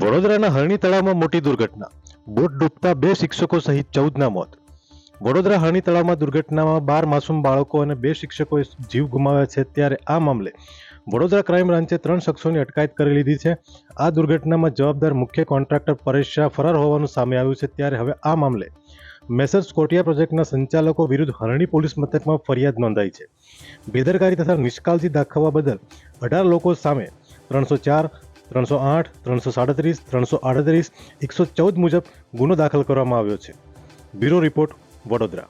વડોદરાના હરણી તળાવમાં મોટી દુર્ઘટના. બોટ ડૂબતા બે શિક્ષકો સહિત ચૌદના મોત. વડોદરા હરણી તળાવમાં દુર્ઘટનામાં બાર માસૂમ બાળકો અને બે શિક્ષકોએ જીવ ગુમાવ્યા છે ત્યારે આ મામલે વડોદરા ક્રાઇમ બ્રાન્ચે ત્રણ શખ્સોની અટકાયત કરી લીધી છે. આ દુર્ઘટનામાં જવાબદાર મુખ્ય કોન્ટ્રાક્ટર પરેશ શાહ ફરાર હોવાનું સામે આવ્યું છે ત્યારે હવે આ મામલે મેસર્સ કોટિયા પ્રોજેક્ટના સંચાલકો વિરુદ્ધ હરણી પોલીસ મથકમાં ફરિયાદ નોંધાઈ છે. બેદરકારી તથા નિષ્કાળજી દાખવવા બદલ અઢાર લોકો સામે ત્રણસો ચાર ત્રણસો આઠ, ત્રણસો સાડત્રીસ, ત્રણસો આડત્રીસ, એકસો ચૌદ મુજબ ગુનો દાખલ કરવામાં આવ્યો છે. Bureau report Vadodara.